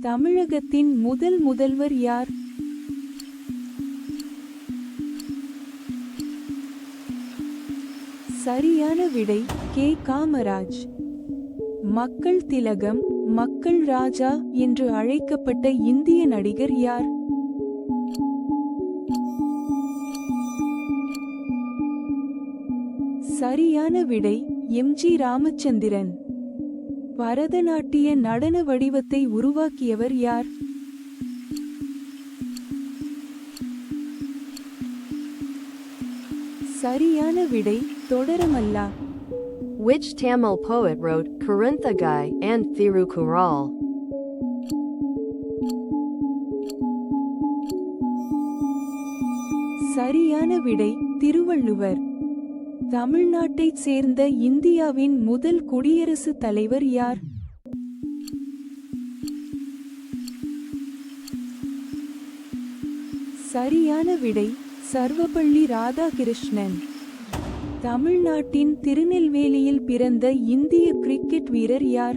தமிழகத்தின் முதல் முதல்வர் யார்? சரியான விடை கே. காமராஜ். மக்கள் திலகம் மக்கள் ராஜா என்று அழைக்கப்பட்ட இந்திய நடிகர் யார்? சரியான விடை எம்ஜி ராமச்சந்திரன். பரதநாட்டிய நடன வடிவத்தை உருவாக்கியவர் யார்? சரியான விடை தொடரமல்லா. Which Tamil poet wrote Kurinthagai and Thirukural? சரியான விடை திருவள்ளுவர். தமிழ்நாட்டைச் சேர்ந்த இந்தியாவின் முதல் குடியரசுத் தலைவர் யார்? சரியான விடை சர்வபள்ளி ராதாகிருஷ்ணன். தமிழ்நாட்டின் திருநெல்வேலியில் பிறந்த இந்திய கிரிக்கெட் வீரர் யார்?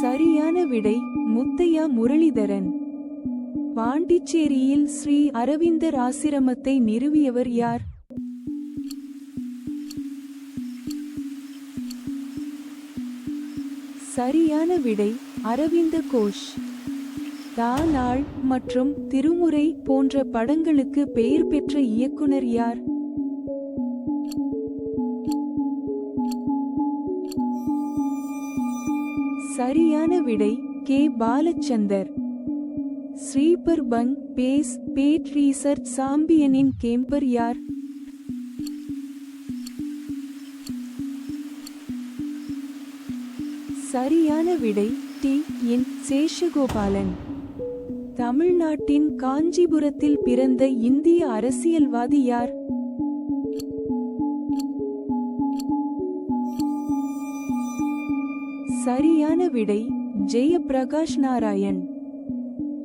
சரியான விடை முத்தையா முரளிதரன். பாண்டிச்சேரியில் ஸ்ரீ அரவிந்தர் ஆசிரமத்தை நிறுவியவர் யார்? சரியான விடை அரவிந்த கோஷ். தானாள் மற்றும் திருமுறை போன்ற படங்களுக்கு பெயர் பெற்ற இயக்குனர் யார்? சரியான விடை கே. பாலச்சந்தர். ஸ்ரீபர் பங் பேஸ் பேட் ரீசர்ச் சாம்பியனின் கேம்பர் யார் சரியான விடை டி என் சேஷகோபாலன் தமிழ்நாட்டின் காஞ்சிபுரத்தில் பிறந்த இந்திய அரசியல்வாதி யார் சரியான விடை ஜெயபிரகாஷ் நாராயண்